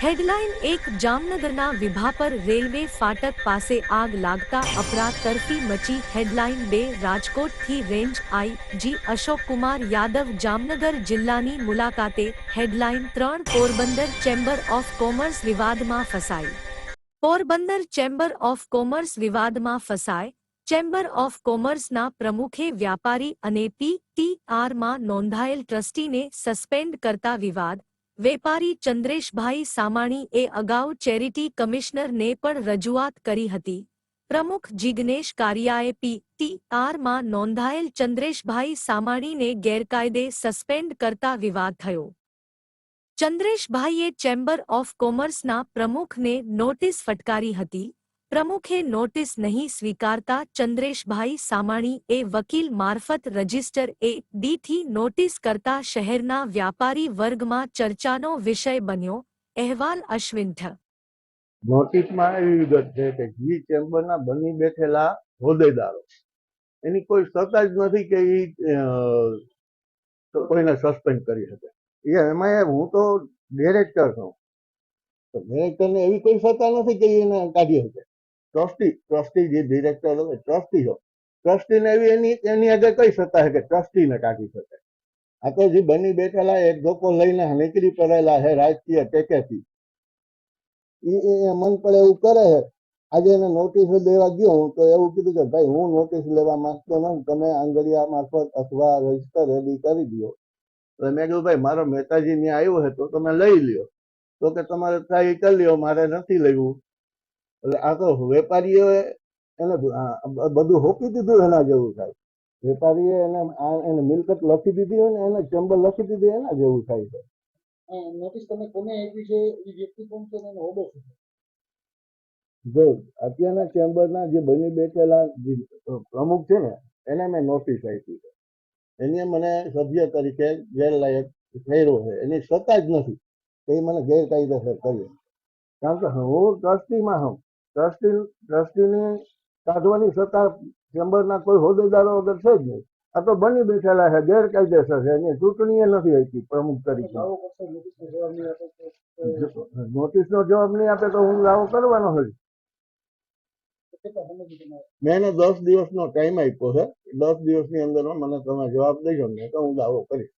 Headline એક જામનગરના Vibhapar railway ફાટક પાસે આગ લાગતા અફરાતફરી મચી હેડલાઇન બે રાજકોટથી range I G Ashokkumar Yadav Jamnagar જિલ્લાની મુલાકાતે હેડલાઇન ત્રણ પોરબંદર ચેમ્બર ઓફ કોમર્સ વિવાદમાં ફસાઈ. પોરબંદર ચેમ્બર ઓફ કોમર્સ વિવાદમાં ફસાય ચેમ્બર ઓફ કોમર્સના પ્રમુખે વ્યાપારી અને પી ટી આરમાં નોંધાયેલ ટ્રસ્ટીને સસ્પેન્ડ કરતા વિવાદ વેપારી ચંદ્રેશભાઈ સામાણીએ અગાઉ ચેરિટી કમિશનરને પણ રજૂઆત કરી હતી. પ્રમુખ જિગ્નેશ કારિયાએ પી ટી નોંધાયેલ ચંદ્રેશભાઈ સામાણીને ગેરકાયદે સસ્પેન્ડ કરતા વિવાદ થયો. ચંદ્રેશભાઈએ ચેમ્બર ઓફ કોમર્સના પ્રમુખને નોટિસ ફટકારી હતી. પ્રમુખે નોટિસ નહીં સ્વીકારતા ચંદ્રેશભાઈ સામાણી એ વકીલ મારફત રજિસ્ટર એ ડીથી નોટિસ કરતા શહેરના વ્યાપારી વર્ગમાં ચર્ચાનો વિષય બન્યો. અહેવાલ અશ્વિન નોટિસમાં એવી વિગત છે કે જી ચેમ્બરના બની બેઠેલા હોદ્દેદારો, એની કોઈ સત્તા જ નથી કે એ કોઈને સસ્પેન્ડ કરી શકે. એ એમાં હું તો ડિરેક્ટર છું. તો ડિરેક્ટરને એવી કોઈ સત્તા નથી કે એને કાઢી શકે. ટ્રસ્ટી ટ્રસ્ટી જે ડિરેક્ટર હોય, ટ્રસ્ટી હોય. ટ્રસ્ટીને એવી એની એની આગળ કઈ શકાય કે ટ્રસ્ટીને કાઢી શકે. આ તો જે બની બેઠેલા એક ધોકો લઈને નીકળી પડેલા છે રાજકીય ટેકેથી. એ મન પડે એવું કરે છે આજે એને નોટિસ દેવા ગયો હું, તો એવું કીધું કે ભાઈ, હું નોટિસ લેવા માંગતો નથી તમે આંગળિયા મારફત અથવા રજિસ્ટર રેડી કરી દો એટલે મેં કીધું, ભાઈ, મારો મહેતાજી ત્યાં આવ્યો હતો તો તમે લઈ લ્યો. તો કે તમારે ટ્રાય કરી લ્યો, મારે નથી લેવું એટલે આ તો વેપારીઓ એને બધું હોપી દીધું એના જેવું થાય. વેપારીએ એને આ એને મિલકત લખી દીધી હોય ને એને ચેમ્બર લખી દીધી એના જેવું થાય છે. નોટિસ તમે કોને આપી છે? એ વ્યક્તિ કોણ છે એનો હોદ્દો છે? જો અત્યારના ચેમ્બરના જે બની બેઠેલા જે પ્રમુખ છે ને એને મેં નોટિસ આપી છે. એને મને સભ્ય તરીકે ગેરલાયક ઠેરવો છે. એની સત્તા જ નથી. કે એ મને ગેરકાયદેસર કર્યો કારણ કે હું ટ્રસ્ટીમાં હું ટ્રસ્ટી ટ્રસ્ટીની કાઢવાની સત્તા ચેમ્બરના કોઈ હોદ્દેદારો વગર છે જ નહીં. આ તો બની બેઠેલા છે, ગેરકાયદેસર છે, એની ચૂંટણી નથી આપી પ્રમુખ તરીકે. નોટિસ નો જવાબ નહીં આપે તો હું દાવો કરવાનો હોય. મેં દસ દિવસનો ટાઈમ આપ્યો છે. દસ દિવસની અંદરમાં મને તમે જવાબ દેજો ને તો હું દાવો કરીશ.